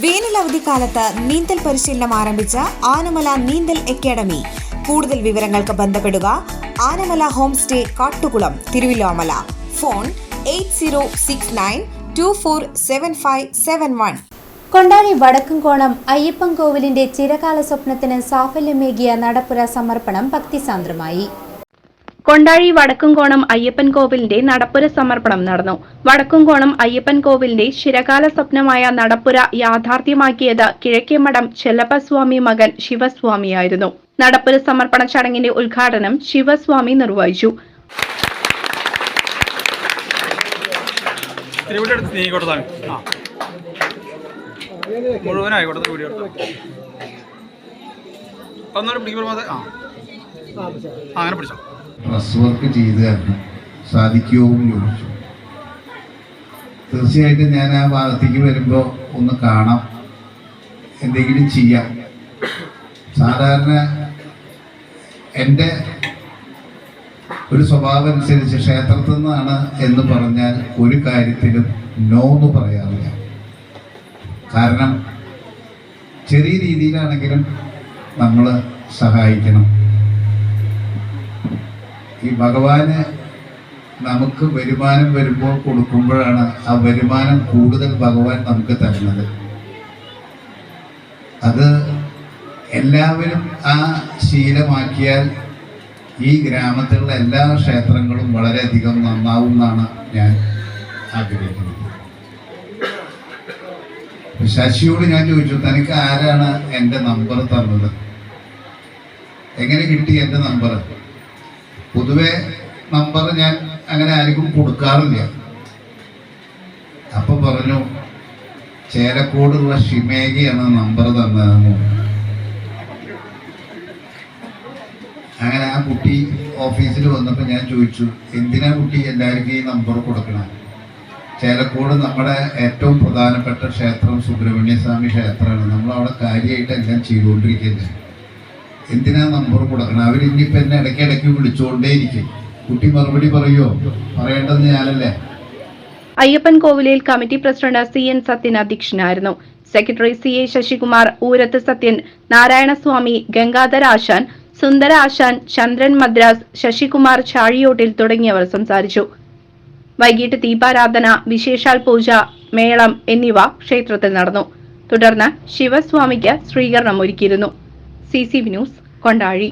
വേനൽ അവധിക്കാലത്ത് നീന്തൽ പരിശീലനം ആരംഭിച്ച ആനമല നീന്തൽ അക്കാദമി. കൂടുതൽ വിവരങ്ങൾക്ക് ബന്ധപ്പെടുക Anamala home stay Kattukulam Thiruvilwamala. Phone eight zero six nine two four seven five seven one. Kondazhi Vadakkumkonam അയ്യപ്പൻകോവിലിന്റെ ചിരകാല സ്വപ്നത്തിന് സാഫല്യമേകിയ നടപ്പുര സമർപ്പണം ഭക്തിസാന്ദ്രമായി. കൊണ്ടാഴി വടക്കുംകോണം അയ്യപ്പൻ കോവിലിന്റെ നടപ്പുര സമർപ്പണം നടന്നു. വടക്കുംകോണം അയ്യപ്പൻ കോവിലിന്റെ ശിരകാല സ്വപ്നമായ നടപ്പുര യാഥാർത്ഥ്യമാക്കിയത് കിഴക്കേമഠം ചെല്ലപ്പസ്വാമി മകൻ ശിവസ്വാമിയായിരുന്നു. നടപ്പുര സമർപ്പണ ചടങ്ങിന്റെ ഉദ്ഘാടനം ശിവസ്വാമി നിർവഹിച്ചു. വീഡിയോ അങ്ങനെ പിടിച്ചോ. ഡ്രസ് വർക്ക് ചെയ്ത് തരണം സാധിക്കുമോ എന്ന് ചോദിച്ചു. തീർച്ചയായിട്ടും ഞാൻ ആ ഭാഗത്തേക്ക് വരുമ്പോൾ ഒന്ന് കാണാം. എന്തെങ്കിലും ചെയ്യാം. സാധാരണ എന്റെ ഒരു സ്വഭാവം അനുസരിച്ച് ക്ഷേത്രത്തിൽ നിന്നാണ് എന്ന് പറഞ്ഞാൽ ഒരു കാര്യത്തിലും നോ എന്ന് പറയാറില്ല. കാരണം ചെറിയ രീതിയിലാണെങ്കിലും നമ്മൾ സഹായിക്കണം. ഈ ഭഗവാന് നമുക്ക് വരുമാനം വരുമ്പോൾ കൊടുക്കുമ്പോഴാണ് ആ വരുമാനം കൂടുതൽ ഭഗവാൻ നമുക്ക് തരുന്നത്. അത് എല്ലാവരും ആ ശീലമാക്കിയാൽ ഈ ഗ്രാമത്തിലുള്ള എല്ലാ ക്ഷേത്രങ്ങളും വളരെയധികം നന്നാവും എന്നാണ് ഞാൻ ആഗ്രഹിക്കുന്നത്. ശശിയോട് ഞാൻ ചോദിച്ചു തനിക്ക് ആരാണ് എന്റെ നമ്പർ തന്നത്? എങ്ങനെ കിട്ടി എന്റെ നമ്പർ പൊതുവെ നമ്പർ ഞാൻ അങ്ങനെ ആർക്കും കൊടുക്കാറില്ല. അപ്പൊ പറഞ്ഞു ചേലക്കോടുള്ള ഷിമേഗയാണ് നമ്പർ തന്നതെന്ന്. അങ്ങനെ ആ കുട്ടി ഓഫീസിൽ വന്നപ്പോൾ ഞാൻ ചോദിച്ചു എന്തിനാ കുട്ടി എല്ലാവർക്കും ഈ നമ്പർ കൊടുക്കണം? ചേലക്കോട് നമ്മുടെ ഏറ്റവും പ്രധാനപ്പെട്ട ക്ഷേത്രം സുബ്രഹ്മണ്യ സ്വാമി ക്ഷേത്രമാണ്. നമ്മൾ അവിടെ കാര്യമായിട്ട് എല്ലാം ചെയ്തുകൊണ്ടിരിക്കുന്നത് എന്തിനാ നമ്പർ കൊടുക്കണം? അവർ ഇനിയിപ്പോൾ എന്നെ ഇടയ്ക്കിടയ്ക്ക് വിളിച്ചുകൊണ്ടേയിരിക്കും കുട്ടി മറുപടി പറയോ? പറയേണ്ടത് ഞാനല്ലേ? അയ്യപ്പൻ കോവിലിൽ committee president C N Sathyan അധ്യക്ഷനായിരുന്നു. Secretary C A Sasikumar Oorath Sathyan Narayanaswamy Gangadhara Asan Sundara Asan ചന്ദ്രൻ മദ്രാസ് ശശികുമാർ ചാഴിയോട്ടിൽ തുടങ്ങിയവർ സംസാരിച്ചു. വൈകിട്ട് ദീപാരാധന വിശേഷാൽ പൂജ മേളം എന്നിവ ക്ഷേത്രത്തിൽ നടന്നു. തുടർന്ന് ശിവസ്വാമിക്ക് സ്വീകരണം ഒരുക്കിയിരുന്നു. C C news Kondazhi.